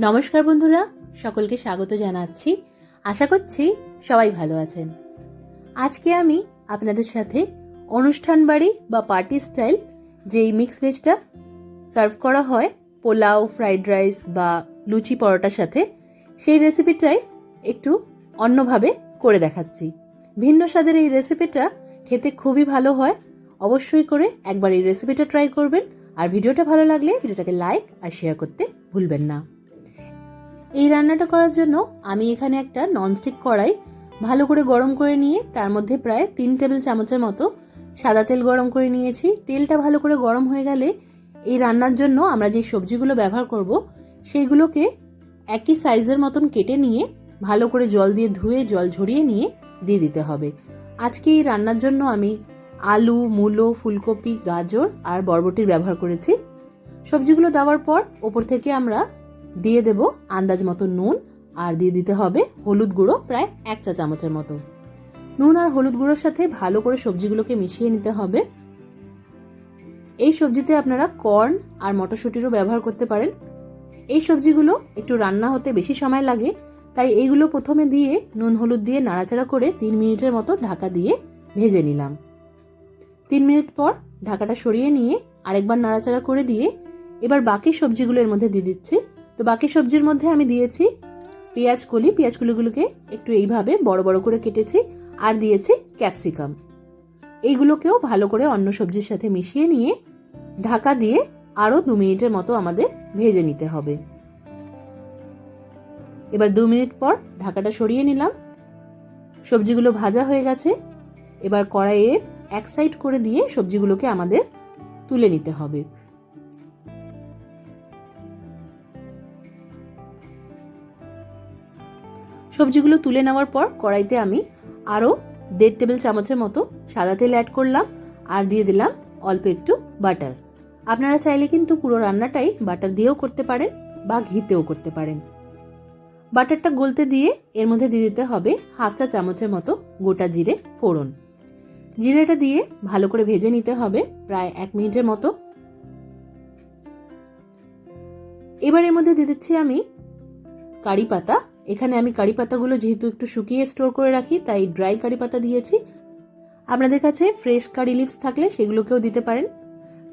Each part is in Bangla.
নমস্কার বন্ধুরা, সকলকে স্বাগত জানাচ্ছি। আশা করছি সবাই ভালো আছেন। আজকে আমি আপনাদের সাথে অনুষ্ঠান বাড়ি বা পার্টি স্টাইল যেই মিক্স ভেজটা সার্ভ করা হয়, পোলাও, ফ্রাইড রাইস বা লুচি পরোটার সাথে, সেই রেসিপিটাই একটু অন্যভাবে করে দেখাচ্ছি। ভিন্ন স্বাদের এই রেসিপিটা খেতে খুবই ভালো হয়, অবশ্যই করে একবার এই রেসিপিটা ট্রাই করবেন। আর ভিডিওটা ভালো লাগলে ভিডিওটাকে লাইক আর শেয়ার করতে ভুলবেন না। এই রান্নাটা করার জন্য আমি এখানে একটা ননস্টিক কড়াই ভালো করে গরম করে নিয়ে তার মধ্যে প্রায় তিন টেবিল চামচের মতো সাদা তেল গরম করে নিয়েছি। তেলটা ভালো করে গরম হয়ে গেলে এই রান্নার জন্য আমরা যে সবজিগুলো ব্যবহার করব সেইগুলোকে একই সাইজের মতন কেটে নিয়ে ভালো করে জল দিয়ে ধুয়ে জল ঝরিয়ে নিয়ে দিয়ে দিতে হবে। আজকে এই রান্নার জন্য আমি আলু, মূলো, ফুলকপি, গাজর আর বরবটির ব্যবহার করেছি। সবজিগুলো দেওয়ার পর ওপর থেকে আমরা দিয়ে দেব আন্দাজ মতো নুন আর দিয়ে দিতে হবে হলুদ গুঁড়ো প্রায় এক চা চামচের মতো। নুন আর হলুদ গুঁড়োর সাথে ভালো করে সবজিগুলোকে মিশিয়ে নিতে হবে। এই সবজিতে আপনারা কর্ন আর মটরশুঁটিরও ব্যবহার করতে পারেন। এই সবজিগুলো একটু রান্না হতে বেশি সময় লাগে, তাই এইগুলো প্রথমে দিয়ে নুন হলুদ দিয়ে নাড়াচাড়া করে তিন মিনিটের মতো ঢাকা দিয়ে ভেজে নিলাম। তিন মিনিট পর ঢাকাটা সরিয়ে নিয়ে আরেকবার নাড়াচাড়া করে দিয়ে এবার বাকি সবজিগুলো এর মধ্যে দিয়ে দিচ্ছি। তো বাকি সবজির মধ্যে আমি দিয়েছি পেঁয়াজ কলি। পেঁয়াজ কলিগুলোকে একটু এইভাবে বড় বড় করে কেটেছি আর দিয়েছি ক্যাপসিকাম। এইগুলোকেও ভালো করে অন্য সবজির সাথে মিশিয়ে নিয়ে ঢাকা দিয়ে আরও দু মিনিটের মতো আমাদের ভেজে নিতে হবে। এবার দু মিনিট পর ঢাকাটা সরিয়ে নিলাম। সবজিগুলো ভাজা হয়ে গেছে। এবার কড়াইয়ের এক সাইড করে দিয়ে সবজিগুলোকে আমাদের তুলে নিতে হবে। সবজিগুলো তুলে নেওয়ার পর কড়াইতে আমি আরও দেড় টেবিল চামচের মতো সাদা তেল অ্যাড করলাম আর দিয়ে দিলাম অল্প একটু বাটার আপনারা চাইলে কিন্তু পুরো রান্নাটাই বাটার দিয়েও করতে পারেন বা ঘিতেও করতে পারেন। বাটারটা গলতে দিয়ে এর মধ্যে দিয়ে দিতে হবে হাফ চা চামচের মতো গোটা জিরে ফোড়ন। জিরেটা দিয়ে ভালো করে ভেজে নিতে হবে প্রায় এক মিনিটের মতো। এবার এর মধ্যে দিয়ে দিচ্ছি আমি কারি পাতা। এখানে আমি কারি পাতাগুলো যেহেতু একটু শুকিয়ে স্টোর করে রাখি, তাই ড্রাই কারি পাতা দিয়েছি। আপনাদের কাছে ফ্রেশ কারি লিভস থাকলে সেগুলোকেও দিতে পারেন।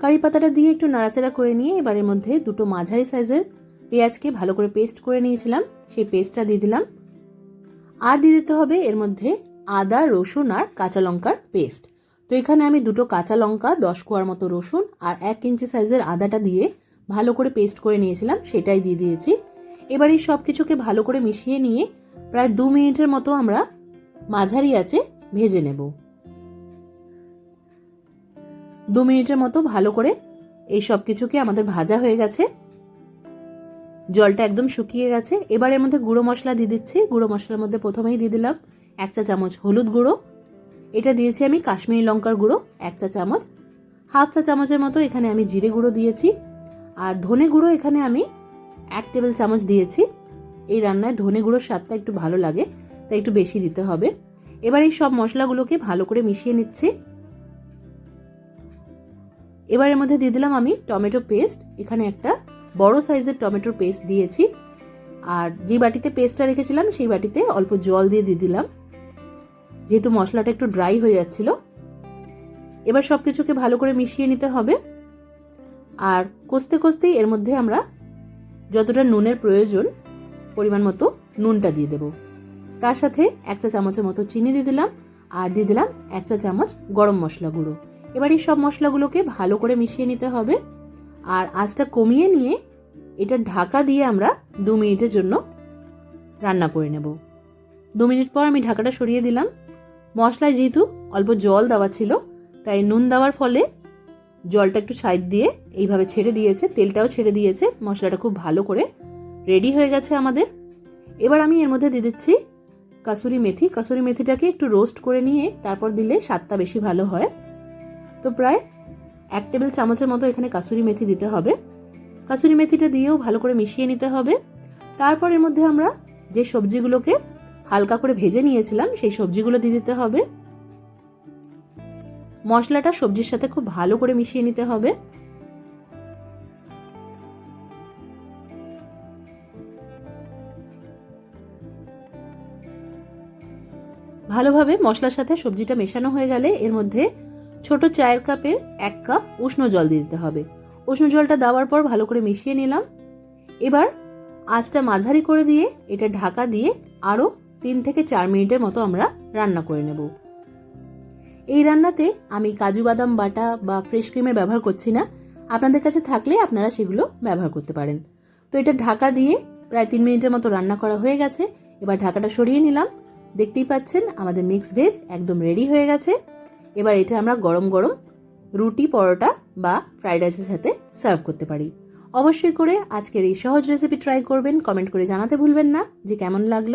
কারি পাতাটা দিয়ে একটু নাড়াচাড়া করে নিয়ে এবার এর মধ্যে দুটো মাঝারি সাইজের পেঁয়াজকে ভালো করে পেস্ট করে নিয়েছিলাম। সেই পেস্টটা দিয়ে দিলাম। আর দিয়ে দিতে হবে এর মধ্যে আদা, রসুন আর কাঁচা লঙ্কার পেস্ট তো এখানে আমি দুটো কাঁচা লঙ্কা, দশ কোয়ার মতো রসুন আর এক ইঞ্চি সাইজের আদাটা দিয়ে ভালো করে পেস্ট করে নিয়েছিলাম, সেটাই দিয়ে দিয়েছি। এবার এই সব কিছুকে ভালো করে মিশিয়ে নিয়ে প্রায় দু মিনিটের মতো আমরা মাঝারি আছে ভেজে নেব। দু মিনিটের মতো ভালো করে এই সব কিছুকে আমাদের ভাজা হয়ে গেছে। জলটা একদম শুকিয়ে গেছে। এবার এর মধ্যে গুঁড়ো মশলা দিয়ে দিচ্ছি। গুঁড়ো মশলার মধ্যে প্রথমেই দিয়ে দিলাম এক চা চামচ হলুদ গুঁড়ো, এটা দিয়েছি আমি কাশ্মীরি লঙ্কার গুঁড়ো এক চা চামচ, হাফ চা চামচের মতো এখানে আমি জিরে গুঁড়ো দিয়েছি, আর ধনে গুঁড়ো এখানে আমি এক টেবিল চামচ দিয়েছি। এই রান্নায় ধনে গুঁড়োর স্বাদটা একটু ভালো লাগে, তাই একটু বেশি দিতে হবে। এবার এই সব মশলাগুলোকে ভালো করে মিশিয়ে নিচ্ছি। এবার এর মধ্যে দিয়ে দিলাম আমি টমেটো পেস্ট, এখানে একটা বড় সাইজের টমেটোর পেস্ট দিয়েছি। আর যে বাটিতে পেস্টটা রেখেছিলাম, সেই বাটিতে অল্প জল দিয়ে দিয়ে দিলাম। যেহেতু মশলাটা একটু ড্রাই হয়ে যাচ্ছিল, এবার সব কিছুকে ভালো করে মিশিয়ে নিতে হবে। আর কষতে কষতেই এর মধ্যে আমরা যতটা নুনের প্রয়োজন পরিমাণ মতো নুনটা দিয়ে দেব। তার সাথে এক চা চামচের মতো চিনি দিয়ে দিলাম, আর দিয়ে দিলাম এক চা চামচ গরম মশলা গুঁড়ো। এবার এই সব মশলাগুলোকে ভালো করে মিশিয়ে নিতে হবে, আর আঁচটা কমিয়ে নিয়ে এটা ঢাকা দিয়ে আমরা দু মিনিটের জন্য রান্না করে নেব। দু মিনিট পর আমি ঢাকাটা সরিয়ে দিলাম। মশলায় যেহেতু অল্প জল দেওয়া ছিল, তাই নুন দেওয়ার ফলে জলটা একটু সাইড দিয়ে এইভাবে ছেড়ে দিয়েছে, তেলটাও ছেড়ে দিয়েছে, মশলাটা খুব ভালো করে রেডি হয়ে গেছে আমাদের। এবার আমি এর মধ্যে দিয়ে দিচ্ছি কাসুরি মেথি। কাসুরি মেথিটাকে একটু রোস্ট করে নিয়ে তারপর দিলে স্বাদটা বেশি ভালো হয়। তো প্রায় এক টেবিল চামচের মতো এখানে কাসুরি মেথি দিতে হবে। কাসুরি মেথিটা দিয়েও ভালো করে মিশিয়ে নিতে হবে। তারপর এর মধ্যে আমরা যে সবজিগুলোকে হালকা করে ভেজে নিয়েছিলাম, সেই সবজিগুলো দিয়ে দিতে হবে। মশলাটা সবজির সাথে খুব ভালো করে মিশিয়ে নিতে হবে। ভালোভাবে মশলার সাথে সবজিটা মেশানো হয়ে গেলে এর মধ্যে ছোট চায়ের কাপের এক কাপ উষ্ণ জল দিয়ে দিতে হবে। উষ্ণ জলটা দেওয়ার পর ভালো করে মিশিয়ে নিলাম। এবার আঁচটা মাঝারি করে দিয়ে এটা ঢাকা দিয়ে আরও তিন থেকে চার মিনিটের মতো আমরা রান্না করে নেব। এই রান্নাতে আমি কাজু বাদাম বাটা বা ফ্রেশ ক্রিমের ব্যবহার করছি না। আপনাদের কাছে থাকলে আপনারা সেগুলো ব্যবহার করতে পারেন। তো এটা ঢাকা দিয়ে প্রায় তিন মিনিটের মতো রান্না করা হয়ে গেছে। এবার ঢাকাটা সরিয়ে নিলাম। দেখতেই পাচ্ছেন, আমাদের মিক্স ভেজ একদম রেডি হয়ে গেছে। এবার এটা আমরা গরম গরম রুটি, পরোটা বা ফ্রাইড রাইসের সাথে সার্ভ করতে পারি। অবশ্যই করে আজকের এই সহজ রেসিপি ট্রাই করবেন। কমেন্ট করে জানাতে ভুলবেন না যে কেমন লাগল।